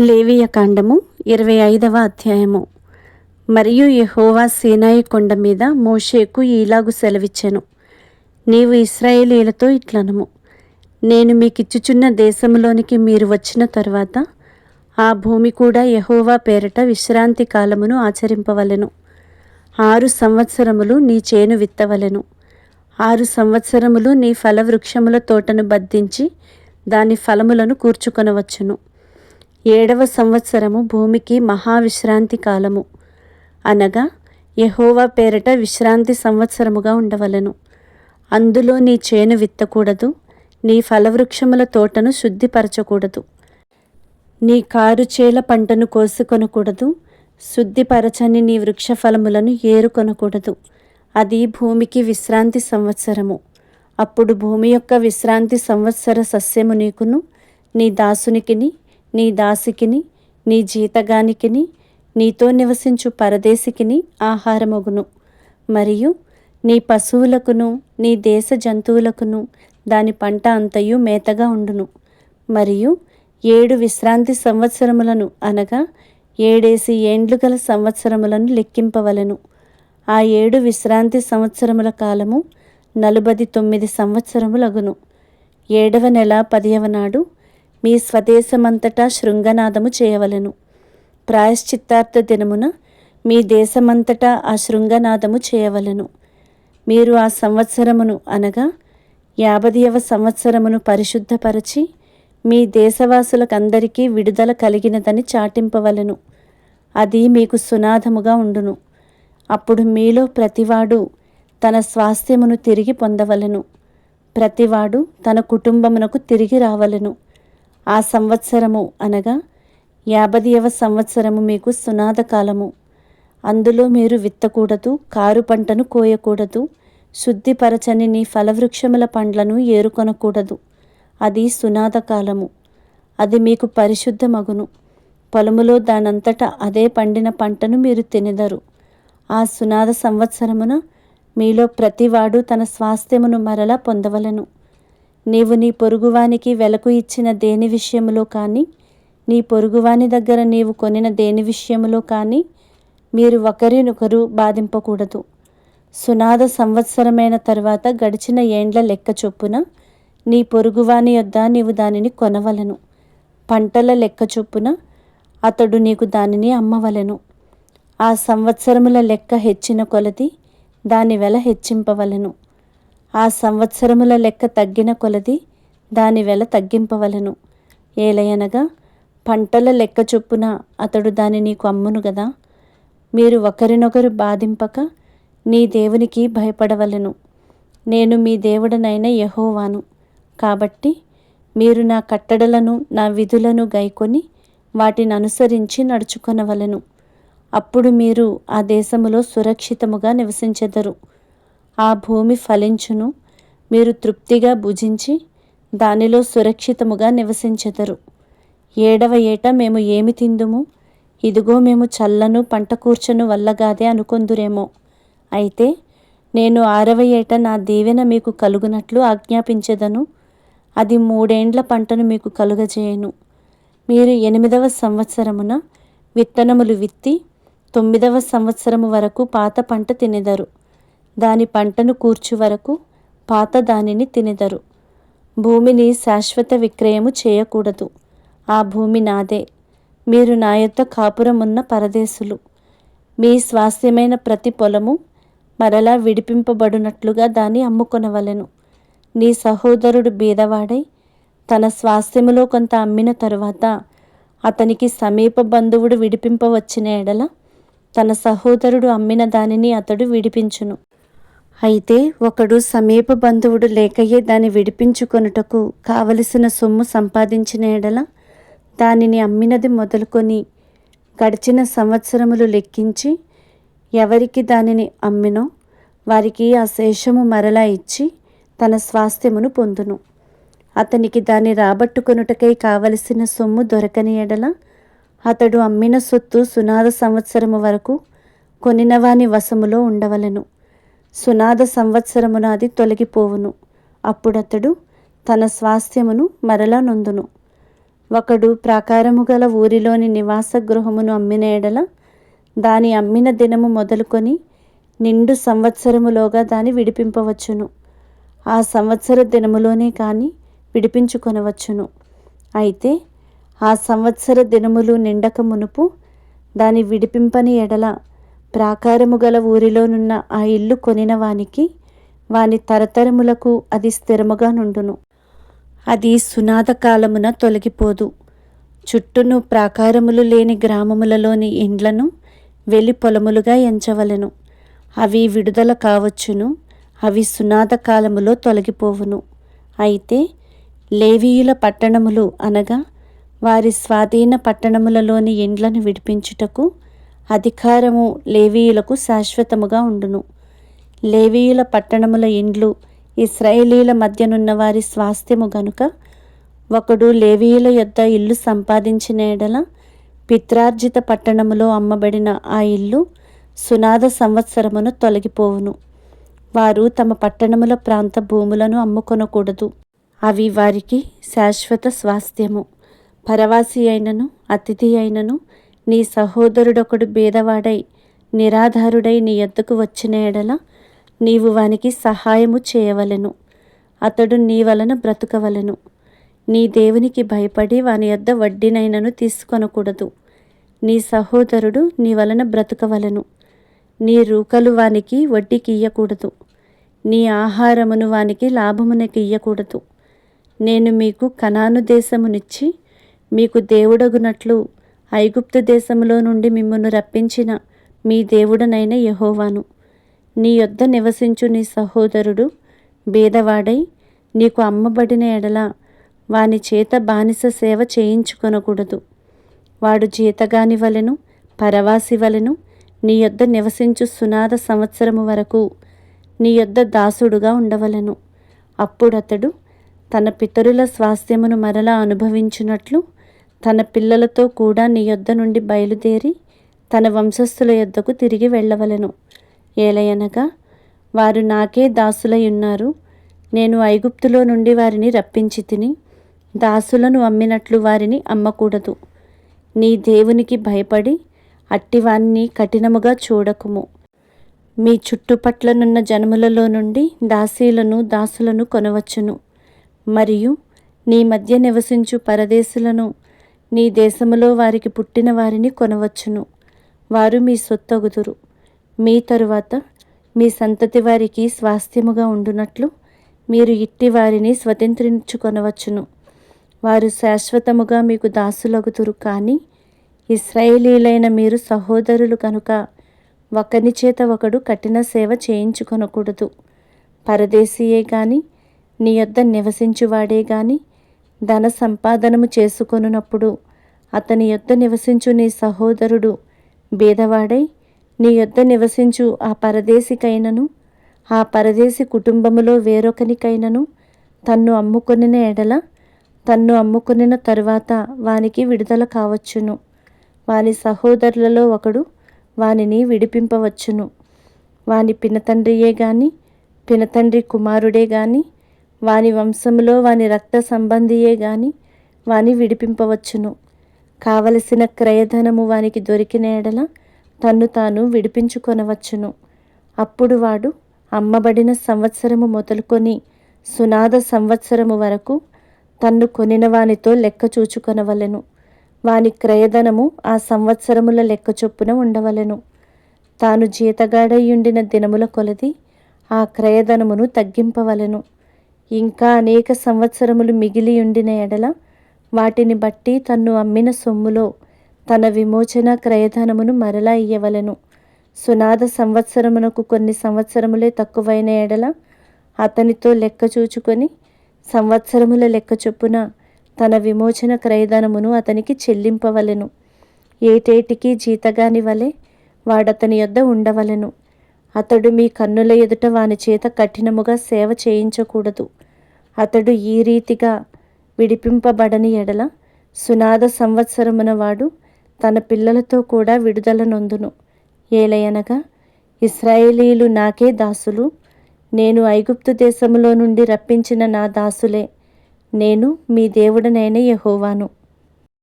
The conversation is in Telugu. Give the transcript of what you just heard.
లేవియ కాండము ఇరవై ఐదవ అధ్యాయము. మరియు యహోవా సీనాయి కొండ మీద మోషేకు ఈలాగు సెలవిచ్చెను. నీవు ఇస్రాయేలీలతో ఇట్లనము. నేను మీకిచ్చుచున్న దేశంలోనికి మీరు వచ్చిన తర్వాత ఆ భూమి కూడా యహోవా పేరట విశ్రాంతి కాలమును ఆచరింపవలెను. ఆరు సంవత్సరములు నీ చేను విత్తవలెను. ఆరు సంవత్సరములు నీ ఫలవృక్షముల తోటను బద్దించి దాని ఫలములను కూర్చుకొనవచ్చును. ఏడవ సంవత్సరము భూమికి మహావిశ్రాంతి కాలము. అనగా యహోవా పేరట విశ్రాంతి సంవత్సరముగా ఉండవలెను. అందులో నీ చేను విత్తకూడదు నీ ఫలవృక్షముల తోటను శుద్ధిపరచకూడదు. నీ కారు చేల పంటను కోసుకొనకూడదు శుద్ధిపరచని నీ వృక్ష ఫలములను ఏరుకొనకూడదు. అది భూమికి విశ్రాంతి సంవత్సరము. అప్పుడు భూమి యొక్క విశ్రాంతి సంవత్సర సస్యము నీకును నీ దాసునికిని నీ దాసికిని నీ జీతగానికిని నీతో నివసించు పరదేశికిని ఆహారమగును. మరియు నీ పశువులకును నీ దేశ జంతువులకును దాని పంట అంతయు మేతగా ఉండును. మరియు ఏడు విశ్రాంతి సంవత్సరములను అనగా ఏడేసి ఏండ్లు గల సంవత్సరములను లెక్కింపవలెను. ఆ ఏడు విశ్రాంతి సంవత్సరముల కాలము నలుబది తొమ్మిది సంవత్సరములగును. ఏడవ నెల పదియవ నాడు మీ స్వదేశమంతటా శృంగనాదము చేయవలెను. ప్రాయశ్చిత్తార్థ దినమున మీ దేశమంతటా ఆ శృంగనాదము చేయవలెను. మీరు ఆ సంవత్సరమును అనగా యాభదియవ సంవత్సరమును పరిశుద్ధపరచి మీ దేశవాసులకందరికీ విడుదల కలిగినదని చాటింపవలెను. అది మీకు సునాదముగా ఉండును. అప్పుడు మీలో ప్రతివాడు తన స్వాస్థ్యమును తిరిగి పొందవలను. ప్రతివాడు తన కుటుంబమునకు తిరిగి రావలెను. ఆ సంవత్సరము అనగా యాభదియవ సంవత్సరము మీకు సునాద కాలము. అందులో మీరు విత్తకూడదు కారు పంటను కోయకూడదు శుద్ధిపరచని నీ ఫలవృక్షముల పండ్లను ఏరుకొనకూడదు. అది సునాద కాలము. అది మీకు పరిశుద్ధమగును. పొలములో దానంతట అదే పండిన పంటను మీరు తినెదరు. ఆ సునాద సంవత్సరమున మీలో ప్రతివాడు తన స్వాస్థ్యమును మరలా పొందవలెను. నీవు నీ పొరుగువానికి వెలకు ఇచ్చిన దేని విషయములో కానీ నీ పొరుగువాని దగ్గర నీవు కొనిన దేని విషయములో కానీ మీరు ఒకరినొకరు బాధింపకూడదు. సునాద సంవత్సరమైన తర్వాత గడిచిన ఏండ్ల లెక్క చొప్పున నీ పొరుగువాని యొద్ద నీవు దానిని కొనవలెను. పంటల లెక్క చొప్పున అతడు నీకు దానిని అమ్మవలెను. ఆ సంవత్సరముల లెక్క హెచ్చిన కొలది దాని వెల హెచ్చింపవలెను. ఆ సంవత్సరముల లెక్క తగ్గిన కొలది దాని వెల తగ్గింపవలెను. ఏలయనగా పంటల లెక్క చొప్పున అతడు దాని నీకు అమ్మును గదా మీరు ఒకరినొకరు బాధింపక నీ దేవునికి భయపడవలెను. నేను మీ దేవుడనైన యహోవాను. కాబట్టి మీరు నా కట్టడలను నా విధులను గైకొని వాటిని అనుసరించి నడుచుకొనవలెను. అప్పుడు మీరు ఆ దేశములో సురక్షితముగా నివసించెదరు. ఆ భూమి ఫలించును. మీరు తృప్తిగా భుజించి దానిలో సురక్షితముగా నివసించెదరు. ఏడవ ఏట మేము ఏమి తిందుము? ఇదిగో మేము చల్లను పంట కూర్చను వల్లగాదే అనుకొందురేమో. అయితే నేను ఆరవ ఏట నా దీవెన మీకు కలుగునట్లు ఆజ్ఞాపించెదను. అది మూడేండ్ల పంటను మీకు కలుగజేయను. మీరు ఎనిమిదవ సంవత్సరమున విత్తనములు విత్తి తొమ్మిదవ సంవత్సరము వరకు పాత పంట తినెదరు. దాని పంటను కూర్చు వరకు పాత దానిని తినెదరు. భూమిని శాశ్వత విక్రయము చేయకూడదు. ఆ భూమి నాదే. మీరు నా యొక్క కాపురమున్న పరదేశులు. మీ స్వాస్థ్యమైన ప్రతి పొలము మరలా విడిపింపబడినట్లుగా దాన్ని అమ్ముకొనవలెను. నీ సహోదరుడు బీదవాడై తన స్వాస్థ్యములో కొంత అమ్మిన తరువాత అతనికి సమీప బంధువుడు విడిపింపవచ్చిన ఎడల తన సహోదరుడు అమ్మిన దానిని అతడు విడిపించును. అయితే ఒకడు సమీప బంధువుడు లేకయే దాన్ని విడిపించుకొనుటకు కావలసిన సొమ్ము సంపాదించిన ఎడల దానిని అమ్మినది మొదలుకొని గడిచిన సంవత్సరములు లెక్కించి ఎవరికి దానిని అమ్మినో వారికి ఆ శేషము మరలా ఇచ్చి తన స్వాస్థ్యమును పొందును. అతనికి దాన్ని రాబట్టుకొనుటకై కావలసిన సొమ్ము దొరకని ఎడల అతడు అమ్మిన సొత్తు సునాద సంవత్సరము వరకు కొనినవాని వశములో ఉండవలెను. సునాద సంవత్సరమునాది తొలగిపోవును. అప్పుడతడు తన స్వాస్థ్యమును మరలా నొందును. ఒకడు ప్రాకారము గల ఊరిలోని నివాస గృహమును అమ్మిన ఎడల దాని అమ్మిన దినము మొదలుకొని నిండు సంవత్సరములోగా దాని విడిపింపవచ్చును. ఆ సంవత్సర దినములోనే కానీ విడిపించుకొనవచ్చును. అయితే ఆ సంవత్సర దినములు నిండక మునుపు దాని విడిపింపని ఎడల ప్రాకారము గల ఊరిలోనున్న ఆ ఇల్లు కొనిన వానికి వాని తరతరములకు అది స్థిరముగా నుండును. అది సునాద కాలమున తొలగిపోదు. చుట్టూను ప్రాకారములు లేని గ్రామములలోని ఇండ్లను వెలి పొలములుగా ఎంచవలెను. అవి విడుదల కావచ్చును అవి సునాద కాలములో తొలగిపోవును. అయితే లేవీయుల పట్టణములు అనగా వారి స్వాధీన పట్టణములలోని ఇండ్లను విడిపించుటకు అధికారము లేవీయులకు శాశ్వతముగా ఉండును. లేవీయుల పట్టణముల ఇండ్లు ఇస్రాయేలీల మధ్యనున్న వారి స్వాస్థ్యము గనుక ఒకడు లేవీయుల యొద్ద ఇల్లు సంపాదించిన ఎడల పిత్రార్జిత పట్టణములో అమ్మబడిన ఆ ఇల్లు సునాద సంవత్సరమును తొలగిపోవును. వారు తమ పట్టణముల ప్రాంత భూములను అమ్ముకొనకూడదు. అవి వారికి శాశ్వత స్వాస్థ్యము. పరవాసి అయినను అతిథి అయినను నీ సహోదరుడొకడు భేదవాడై నిరాధారుడై నీ ఎద్దకు వచ్చిన ఎడల నీవు వానికి సహాయము చేయవలెను. అతడు నీ వలన బ్రతుకవలెను. నీ దేవునికి భయపడి వాని యొద్ద వడ్డీనైనను తీసుకొనకూడదు. నీ సహోదరుడు నీ వలన బ్రతుకవలెను. నీ రూకలు వానికి వడ్డీకి ఇయ్యకూడదు నీ ఆహారమును వానికి లాభమునకి ఇయ్యకూడదు నేను మీకు కనాను దేశమునిచ్చి మీకు దేవుడగునట్లు ఐగుప్తు దేశములో నుండి మిమ్మల్ని రప్పించిన మీ దేవుడనైన యహోవాను. నీ యొద్ద నివసించు నీ సహోదరుడు బీదవాడై నీకు అమ్మబడిన ఎడల వాని చేత బానిస సేవ చేయించుకొనకూడదు. వాడు జీతగాని వలెను పరవాసి వలెను నీ యొద్ద నివసించు సునాద సంవత్సరము వరకు నీ యొద్ద దాసుడుగా ఉండవలెను. అప్పుడతడు తన పితరుల స్వాస్థ్యమును మరలా అనుభవించినట్లు తన పిల్లలతో కూడా నీ యొద్ద నుండి బయలుదేరి తన వంశస్థుల యొద్దకు తిరిగి వెళ్ళవలెను. ఏలయనగా వారు నాకే దాసులై ఉన్నారు నేను ఐగుప్తులో నుండి వారిని రప్పించి తిని దాసులను అమ్మినట్లు వారిని అమ్మకూడదు. నీ దేవునికి భయపడి అట్టివాన్ని కఠినముగా చూడకుము. మీ చుట్టుపట్లనున్న జనములలో నుండి దాసీలను దాసులను కొనవచ్చును. మరియు నీ మధ్య నివసించు పరదేశులను నీ దేశములో వారికి పుట్టిన వారిని కొనవచ్చును. వారు మీ సొత్తగుదురు. మీ తరువాత మీ సంతతి వారికి స్వాస్థ్యముగా ఉండునట్లు మీరు ఇట్టి వారిని స్వతంత్రించుకొనవచ్చును. వారు శాశ్వతముగా మీకు దాసులగుతురు కానీ ఇస్రాయేలీలైన మీరు సహోదరులు కనుక ఒకని చేత ఒకడు కఠిన సేవ చేయించుకొనకూడదు. పరదేశీయే గాని నీ యొద్ద నివసించువాడే గాని ధన సంపాదనము చేసుకొనున్నప్పుడు అతని యొద్ద నివసించు నీ సహోదరుడు బీదవాడై నీ యొద్ద నివసించు ఆ పరదేశికైనను ఆ పరదేశి కుటుంబములో వేరొకనికైనను తన్ను అమ్ముకొనిన ఎడల తన్ను అమ్ముకొనిన తరువాత వానికి విడుదల కావచ్చును. వాని సహోదరులలో ఒకడు వానిని విడిపింపవచ్చును. వాని పినతండ్రియే గాని పినతండ్రి కుమారుడే గాని వాని వంశములో వాని రక్త సంబంధియే గాని వాని విడిపింపవచ్చును. కావలసిన క్రయధనము వానికి దొరికిన ఎడల తన్ను తాను విడిపించుకొనవచ్చును. అప్పుడు వాడు అమ్మబడిన సంవత్సరము మొదలుకొని సునాద సంవత్సరము వరకు తన్ను కొనిన వానితో లెక్క చూచుకొనవలెను. వాని క్రయధనము ఆ సంవత్సరముల లెక్క చొప్పున ఉండవలెను. తాను జీతగాడై ఉండిన దినముల కొలది ఆ క్రయధనమును తగ్గింపవలెను. ఇంకా అనేక సంవత్సరములు మిగిలి ఉండిన ఎడల వాటిని బట్టి తన్ను అమ్మిన సొమ్ములో తన విమోచన క్రయధనమును మరలా ఇయ్యవలెను. సునాద సంవత్సరమునకు కొన్ని సంవత్సరములే తక్కువైన ఎడల అతనితో లెక్క చూచుకొని సంవత్సరముల లెక్క చొప్పున తన విమోచన క్రయధనమును అతనికి చెల్లింపవలెను. ఏటేటికి జీతగాని వలె వాడతని యొద్ద ఉండవలెను. అతడు మీ కన్నుల ఎదుట వాని చేత కఠినముగా సేవ చేయించకూడదు. అతడు ఈ రీతిగా విడిపింపబడని ఎడల సునాద సంవత్సరమున వాడు తన పిల్లలతో కూడా విడుదల నొందును ఏలయనగా ఇస్రాయేలీలు నాకే దాసులు. నేను ఐగుప్తు దేశములో నుండి రప్పించిన నా దాసులే. నేను మీ దేవుడనైన యహోవాను.